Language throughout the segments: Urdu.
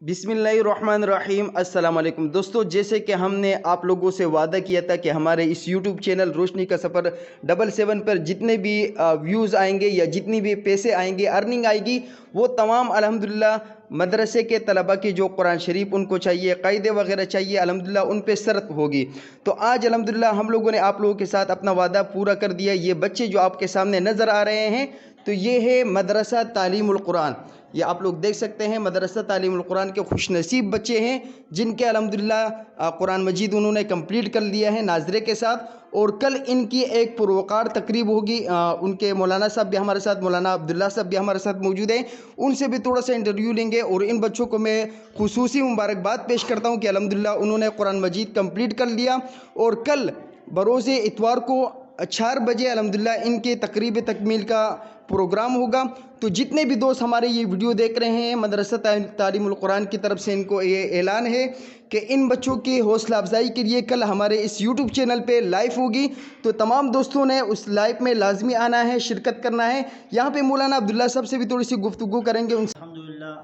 بسم اللہ الرحمن الرحیم، السلام علیکم۔ دوستو، جیسے کہ ہم نے آپ لوگوں سے وعدہ کیا تھا کہ ہمارے اس یوٹیوب چینل روشنی کا سفر ڈبل سیون پر جتنے بھی ویوز آئیں گے یا جتنی بھی پیسے آئیں گے ارننگ آئے گی، وہ تمام الحمدللہ مدرسے کے طلبہ کی جو قرآن شریف ان کو چاہیے، قاعدے وغیرہ چاہیے، الحمدللہ ان پہ شرط ہوگی۔ تو آج الحمدللہ ہم لوگوں نے آپ لوگوں کے ساتھ اپنا وعدہ پورا کر دیا۔ یہ بچے جو آپ کے سامنے نظر آ رہے ہیں تو یہ ہے مدرسہ تعلیم القرآن۔ یہ آپ لوگ دیکھ سکتے ہیں مدرسہ تعلیم القرآن کے خوش نصیب بچے ہیں، جن کے الحمدللہ قرآن مجید انہوں نے کمپلیٹ کر لیا ہے ناظرے کے ساتھ۔ اور کل ان کی ایک پروقار تقریب ہوگی ان کے مولانا صاحب بھی ہمارے ساتھ، مولانا عبداللہ صاحب بھی ہمارے ساتھ موجود ہیں۔ ان سے بھی تھوڑا سا انٹرویو لیں گے اور ان بچوں کو میں خصوصی مبارکباد پیش کرتا ہوں کہ الحمدللہ انہوں نے قرآن مجید کمپلیٹ کر لیا۔ اور کل بروز اتوار کو چار بجے الحمدللہ ان کے تقریب تکمیل کا پروگرام ہوگا۔ تو جتنے بھی دوست ہمارے یہ ویڈیو دیکھ رہے ہیں، مدرسہ تعلیم القرآن کی طرف سے ان کو یہ اعلان ہے کہ ان بچوں کی حوصلہ افزائی کے لیے کل ہمارے اس یوٹیوب چینل پہ لائف ہوگی۔ تو تمام دوستوں نے اس لائف میں لازمی آنا ہے، شرکت کرنا ہے۔ یہاں پہ مولانا عبداللہ صاحب سے بھی تھوڑی سی گفتگو کریں گے۔ ان سے الحمدللہ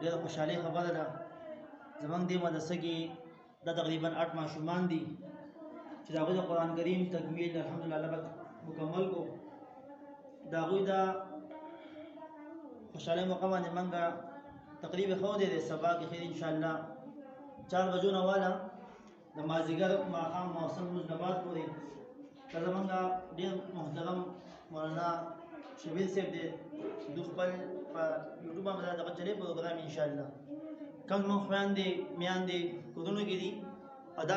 ډېره خوشحالي خبره دا تقریباً آټ ماشومان دي چې د قرآن کریم تکمیل الحمدلله مکمل کو دا غوی دا خوشاله موقع باندې منګه تقریبا خو دې سبا کې خیر ان شاء الله 4 بجو نه والا د مازیګر ماقام موسم روز نماز پورې. کله منګه ډېر محترم مولانا شبیر صاحب دې د خپل په یوټیوب باندې دا چلے پروګرام ان شاء الله کم مخ باندې میان دې کورونو کې دي ادا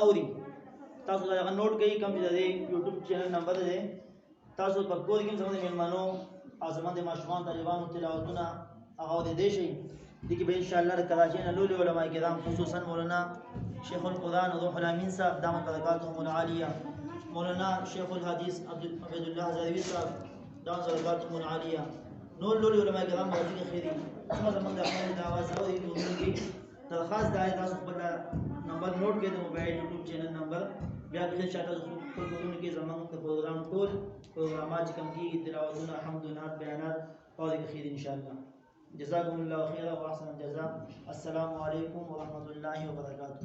اوري. تاسو دا نوٹ کړئ کوم چې د یوټیوب چینل نمبر دی. تاسو په کور کې زموږ د میلمنو او زموږ د ماشومان طالبانو تلاوتونه هغه شئ دې کې به انشاءالله د کراچۍ نه لولي علما کرام خصوصا مولانا شیخ القرآن روح الامین صاحب دامت برکاتهم العالیه مولانا شیخ الحدیث عبد الله هزاروی صاحب دامت برکاتهم العالیه نور لولي علما کرام موجود خیری زموږ د خپل د اواز اوري ټولنه کې درخواست دا تاسو خپل نمبر نوٹ کړئ، د موبایل، یوټیوب چینل نمبر. بیا به شاته خپل کورونه کې زموږ د پروګرام ټول پروګرامات چې کوم کېږي تلاوتونه حمد بیانات او د خیر ان شاء الله جزاكم الله خيرا واحسن الجزاء. السلام علیکم ورحمۃ اللہ وبرکاتہ